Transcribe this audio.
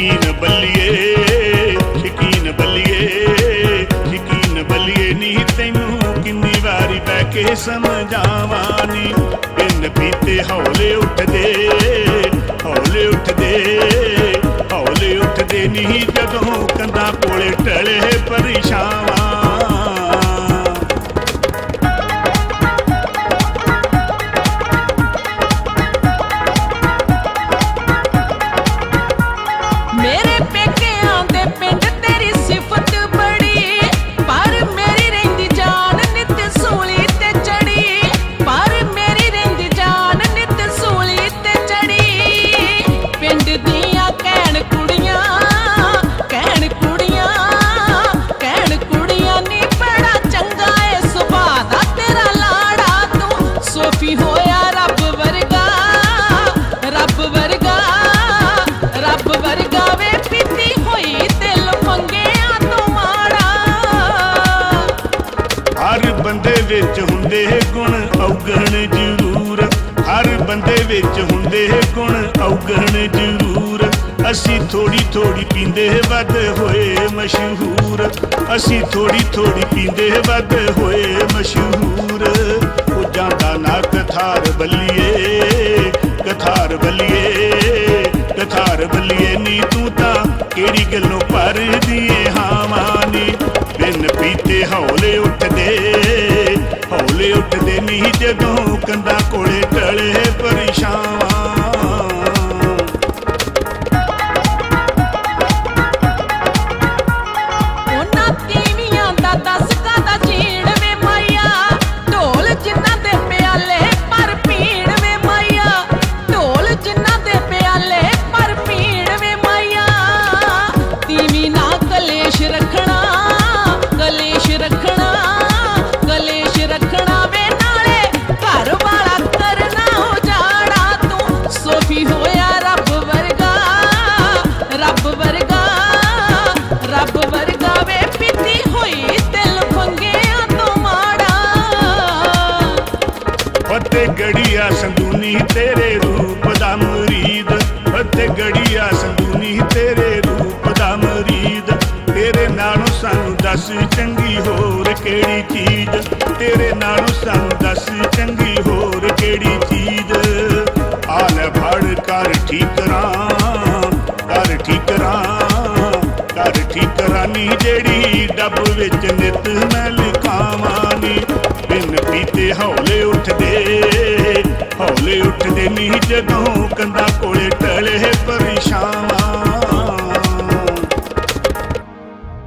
ਸ਼ਕੀਨ ਬੱਲੀਏ ਸ਼ਕੀਨ ਬੱਲੀਏ ਸ਼ਕੀਨ ਬੱਲੀਏ ਨੀ, ਤੈਨੂੰ ਕਿੰਨੀ ਵਾਰੀ ਬਹਿ ਕੇ ਸਮਝਾਵਾਂ ਨੀ। ਪਿੰਨ ਪੀਤੇ ਹੌਲੇ ਉੱਠਦੇ ਹੌਲੇ ਉੱਠਦੇ ਹੌਲੇ ਉੱਠਦੇ ਨਹੀਂ ਜਦੋਂ ਕੰਧਾਂ ਕੋਲੇ ਟਲੇ ਬੰਦੇ ਵਿੱਚ ਹੁੰਦੇ ਗੁਣ ਔਗਣ ਜ਼ਰੂਰ। ਹਰ ਬੰਦੇ ਵਿੱਚ ਹੁੰਦੇ ਗੁਣ ਔਗਣ ਜ਼ਰੂਰ। ਅਸੀਂ ਥੋੜੀ ਥੋੜੀ ਪੀਂਦੇ ਵੱਧ ਹੋਏ ਮਸ਼ਹੂਰ। ਅਸੀਂ ਥੋੜੀ ਥੋੜੀ ਪੀਂਦੇ ਵੱਧ ਹੋਏ ਮਸ਼ਹੂਰ। ਉਹ ਜਾਂਦਾ ਨਾ ਕਥਾਰ ਬੱਲੀਏ ਕਥਾਰ ਬੱਲੀਏ ਕਥਾਰ ਬੱਲੀਏ ਨੀ ਤੂੰ ਤਾਂ ਕਿਹੜੀ ਗੱਲੋਂ ਭਰਦੀ ਏ ਹਾਵਾਂ ਨੀ। ਬਿਨ ਪੀਤੇ ਹੌਲੇ ਉੱਠਦੇ ਜਦੋਂ ਕੰਧਾਂ ਕੋਲੇ ਟਲੇ ਪਰੇਸ਼ਾਨ। ਫਤਿਹ ਗੜੀਆ ਸੰਦੂਨੀ ਤੇਰੇ ਰੂਪ ਦਾ ਮਰੀਦ। ਫਤਿਹ ਗੜੀਆ ਸੰਦੂਨੀ ਤੇਰੇ ਰੂਪ ਦਾ ਮਰੀਦ। ਤੇਰੇ ਨਾਲੋਂ ਸਾਨੂੰ ਦੱਸ ਚੰਗੀ ਹੋਰ ਕਿਹੜੀ ਚੀਜ਼? ਤੇਰੇ ਨਾਲੋਂ ਸਾਨੂੰ ਦੱਸ ਚੰਗੀ ਹੋਰ ਕਿਹੜੀ ਚੀਜ਼? ਆਲ ਲੈ ਫੜ, ਕਰ ਠੀਕ ਕਰਾਂ ਕਰ ਠੀਕ ਕਰਾਂ ਕਰ ਠੀਕ ਕਰਾਨੀ ਜਿਹੜੀ ਡੱਬ ਵਿੱਚ ਨਿਤ ਧਰਤੀ ਤੇ ਹੌਲੇ ਉੱਠਦੇ ਹੌਲੇ ਉੱਠਦੇ ਮੀਂਹ ਜਦੋਂ ਕੰਦਾ ਕੋਲੇ ਟਲੇ ਪਰਛਾਵਾਂ